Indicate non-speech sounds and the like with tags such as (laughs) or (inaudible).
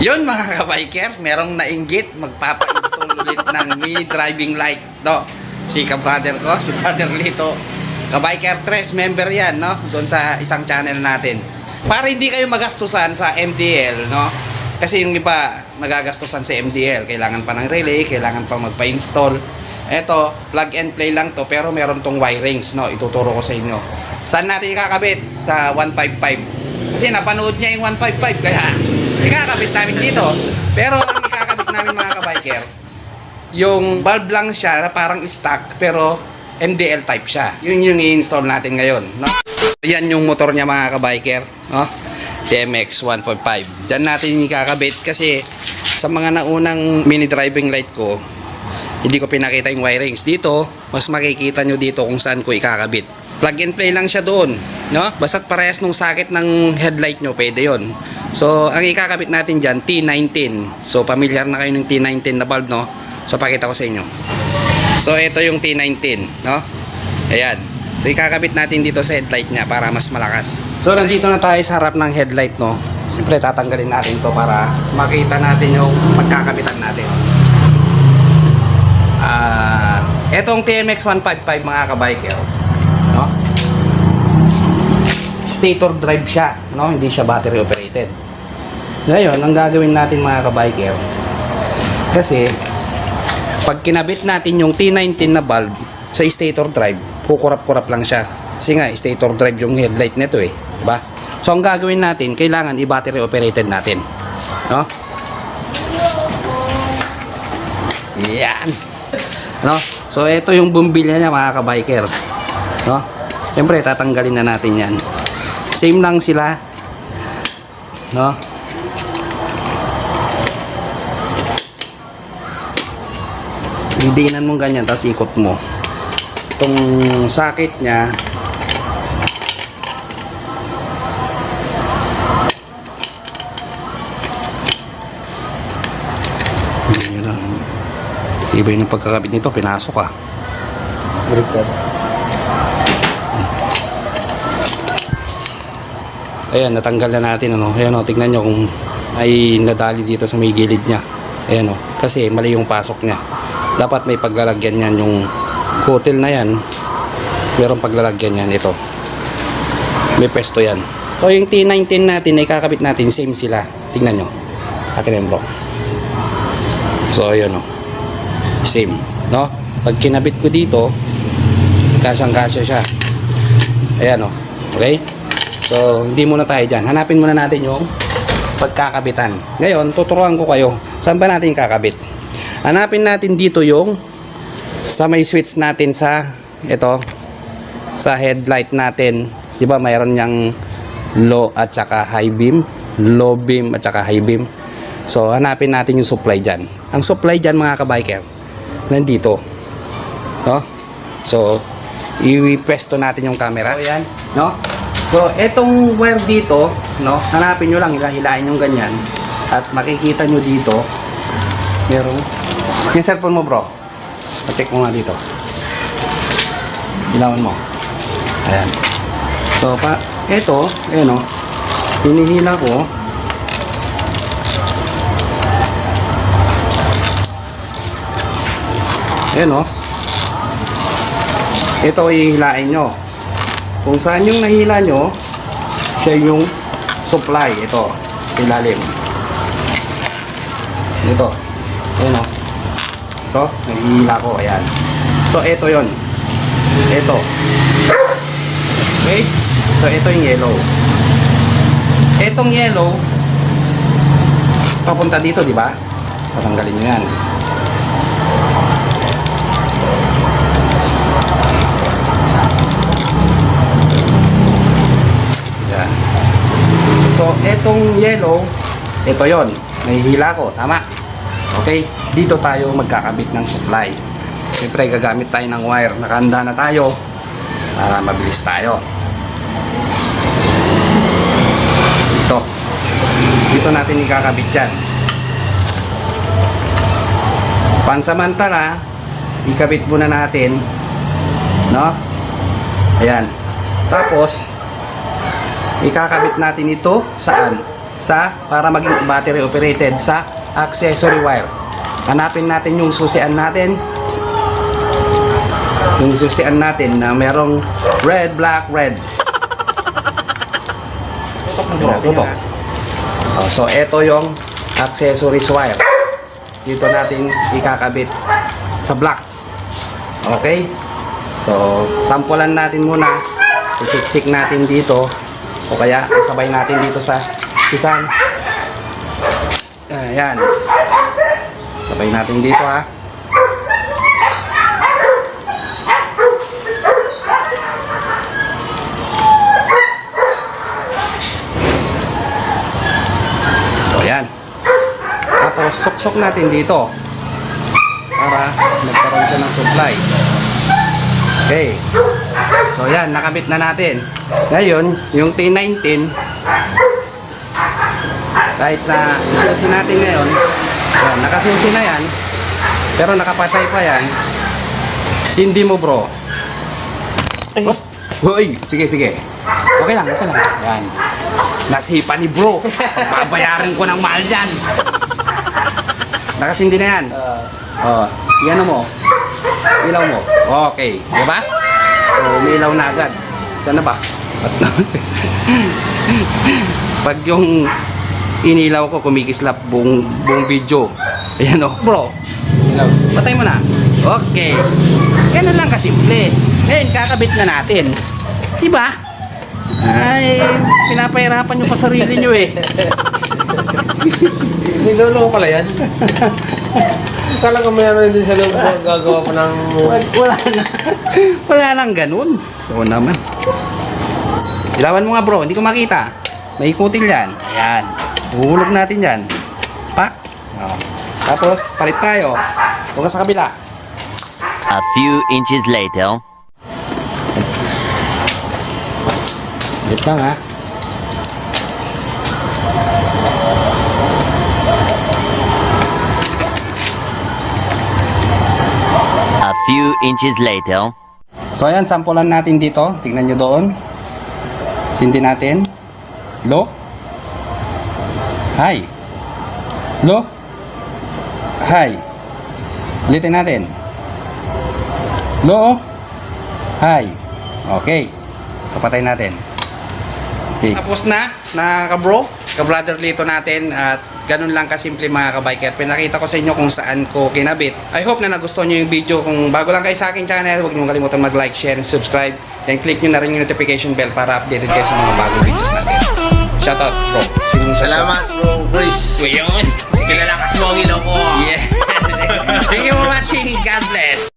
Yun mga kabiker, merong nainggit magpapa-install (laughs) ulit ng mini driving light, no? Si ka-brother ko, si brother Lito. Kabiker 3 member yan, no? Doon sa isang channel natin. Para hindi kayo magastusan sa MDL, no? Kasi yung iba nagagastusan sa MDL, kailangan pa ng relay, kailangan pa magpa-install. Eto, plug and play lang to, pero meron tong wirings, no? Ituturo ko sa inyo. Saan natin ikakabit? Sa 155. Kasi napanood niya yung 155, kaya ikakabit namin dito. Pero ang ikakabit namin mga kabiker, yung bulb lang siya na parang stock, pero MDL type siya. Yun yung i-install natin ngayon, no? Yan yung motor niya mga kabiker, no? TMX 145. Diyan natin ikakabit kasi sa mga naunang mini driving light ko, hindi ko pinakita yung wirings. Dito, mas makikita nyo dito kung saan ko ikakabit. Plug and play lang siya doon. No? Basta't parehas nung socket ng headlight nyo, pwede yon. So, ang ikakabit natin dyan, T19. So, familiar na kayo ng T19 na bulb, no? So, pakita ko sa inyo. So, ito yung T19, no? Ayan. So, ikakabit natin dito sa headlight niya para mas malakas. So, nandito na tayo sa harap ng headlight, no? Siyempre, tatanggalin natin to para makita natin yung pagkakabitan natin. Ah, etong TMX 155 mga kabiker, no? Stator drive siya, no? Hindi siya battery operated. Ngayon, ang gagawin natin mga kabiker, kasi pag kinabit natin yung T19 na bulb sa stator drive, kukurap-kurap lang siya. Kasi nga, stator drive yung headlight nito eh. Diba? So, ang gagawin natin, kailangan i-battery operated natin. No? Yan. No? So, ito yung bumbilya niya mga kabiker. No? Siyempre, tatanggalin na natin yan. Same lang sila. No? Hidiinan mo ganyan, tapos ikot mo. Itong sakit niya. Iba yung pagkakabit nito, pinasok ah. Baliktad. Ayan, natanggal na natin ano. Ayan oh, tignan nyo kung ay nadali dito sa may gilid niya. Ayan oh, kasi mali yung pasok niya. Dapat may paglalagyan yan yung hotel na yan. Merong paglalagyan yan ito. May pwesto yan. So yung T19 natin na ikakabit natin, same sila. Tingnan nyo. Akin bro. So ayun oh. Same, no? Pag kinabit ko dito, kasyang-kasya siya. Ayan oh. Okay? So, hindi muna tayo dyan. Hanapin muna natin yung pagkakabitan. Ngayon, tuturuan ko kayo. Saan ba natin kakabit? Hanapin natin dito yung sa may switch natin sa ito sa headlight natin. 'Di ba mayroon yang low at saka high beam, low beam at saka high beam. So, hanapin natin yung supply dyan. Ang supply dyan mga kabiker, nandito. No? So, i-pwesto natin yung camera. So, yan. No? So, etong wire dito, no? Hanapin nyo lang, hilahilain yung ganyan. At makikita nyo dito, merong, yung cellphone mo bro, check mo nga dito. Ilawan mo. Ayan. So, pa, eto, ayan o, hinihila ko, Ayan o. Ito ihilain nyo. Kung saan yung nahila nyo, siya yung supply. Ito, ilalim. Ito. Ayan o. Ito, nahihila ko. Ayan. So, ito yon Ito. Okay? So, ito yung yellow. Itong yellow, papunta dito, di ba? Tatanggalin nyo. Yan. Yellow, ito yon Nahihila ko, tama? Okay, dito tayo magkakabit ng supply. Siyempre, gagamit tayo ng wire. Nakahanda na tayo para mabilis tayo. Dito. Dito natin ikakabit yan. Pansamantala, ikabit muna natin. No? Ayan. Tapos, ikakabit natin ito saan? Sa para maging battery operated sa accessory wire. Hanapin natin yung susian natin. Yung susian natin na merong red, black, red. Tutok, tutok. Oh, so, ito yung accessories wire. Dito natin ikakabit sa black. Okay? So, sampulan natin muna. Isiksik natin dito. O kaya, isabay natin dito sa isang. Ayan. Sabay natin dito ha. So, ayan. Tapos, suksok natin dito. Para magkaroon siya ng supply. Okay. So, yan. Nakabit na natin. Ngayon, yung T19, kahit na isusi natin ngayon, yan, nakasusi na yan, pero nakapatay pa yan, sindi mo bro. Oh, Hoy, sige, sige. Okay lang, okay lang. Yan. Nasipa ni bro. Babayaran ko ng mahal yan. Nakasindi na yan. Oh, yan mo. Ilaw mo. Okay, di ba? So, umilaw na agad. Sana ba? (laughs) Pag yung inilaw ko, kumikislap buong, buong video. Ayan o, bro. Ilaw. Patay mo na. Okay. Ganun lang kasimple. Ngayon, kakabit na natin. Diba? Ay, pinapahirapan nyo pa sarili nyo eh. (laughs) Nilolo pala yan. Kala ko may ano din sa loob gagawa pa ng... Wal- Wala na. Wala nang ganun. Oo naman. Ilawan mo nga bro, hindi ko makita. May ikutil yan. Ayan. Uhulog natin yan. Pak. Oh. Tapos, palit tayo. Huwag sa kabila. A few inches later. Wait lang ha. A few inches later. So ayan, sampulan natin dito. Tingnan nyo doon. Sindi natin. Low. High. Low. High. Ulitin natin. Low. High. Okay. So patay natin. Okay. Tapos na, na ka-bro, ka-brother lito natin at ganun lang kasimple mga ka-biker. Pinakita ko sa inyo kung saan ko kinabit. I hope na nagustuhan nyo yung video. Kung bago lang kayo sa aking channel, huwag nyo kalimutan mag-like, share, and subscribe. Then click nyo na rin yung notification bell para updated kayo sa mga bagong videos natin. Shoutout bro. Sinong sa Salamat bro, Chris. Yun. Sige, lalakas mo ang ilaw ko. Yeah. (laughs) Thank you for watching. God bless.